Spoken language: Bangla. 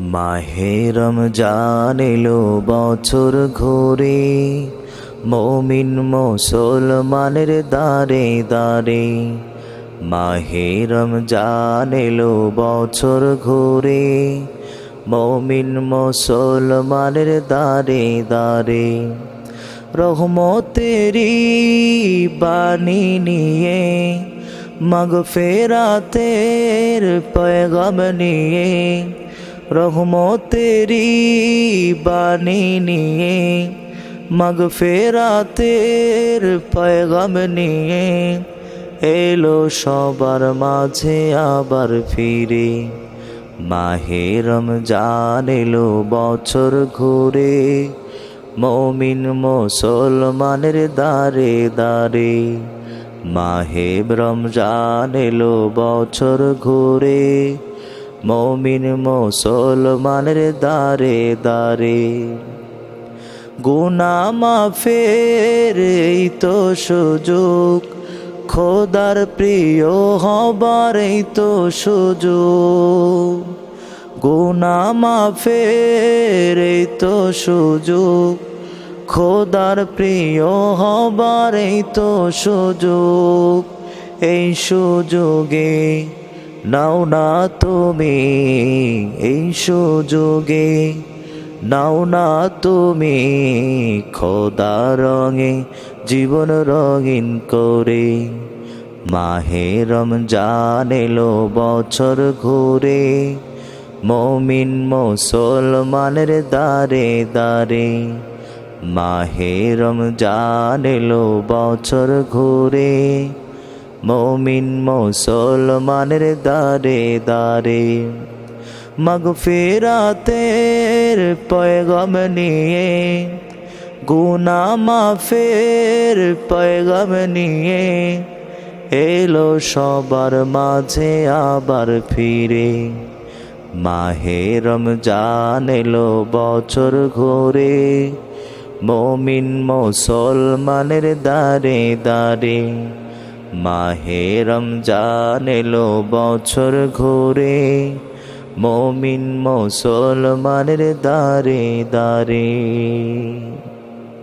মাহে রমজান এলো বছর ঘুরে, মমিন মুসলমানের দারে দারে মাহে রমজান এলো বছর ঘুরে, মমিন মুসলমানের দারে দারে রহমতেরি বাণী নিয়ে মগ ফেরাতের পয়গম নিয়ে রহমতেরি বাণী নিয়ে, মগ ফেরাতের পয়গম নিয়ে এলো সবার মাঝে আবার ফিরে। মাহে রমজান এলো বছর ঘুরে, মমিন মুসলমানের দারে দারে মাহে রমজান এলো বছর ঘুরে মমিন মুসলমানের দারে দারে গুনা মাফের এই তো সুযোগ, খোদার প্রিয় হবার এই তো সুযোগ। গুনা মাফের এই তো সুযোগ, খোদার প্রিয় হবার এই তো সুযোগ। এই সুযোগে নাও না তুমি এই সুযোগে, নাও না তুমি খোদা রঙে, জীবন রঙিন করে। মাহে রমজান এলো বছর ঘুরে, মমিন মুসলমানের দারে দারে মাহে রমজান এলো বছর ঘুরে মমিন মুসলমানের দারে দারে মগ ফেরাতের পয়গম নিয়ে, গুনা মাফের পয়গম নিয়ে এলো সবার মাঝে আবার ফিরে। মাহেরম রমজান এলো বছর ঘোরে, মমিন মুসলমানের দারে দারে মাহে রমজান এলো বছর ঘোরে মমিন মুসলমানের দারে দারে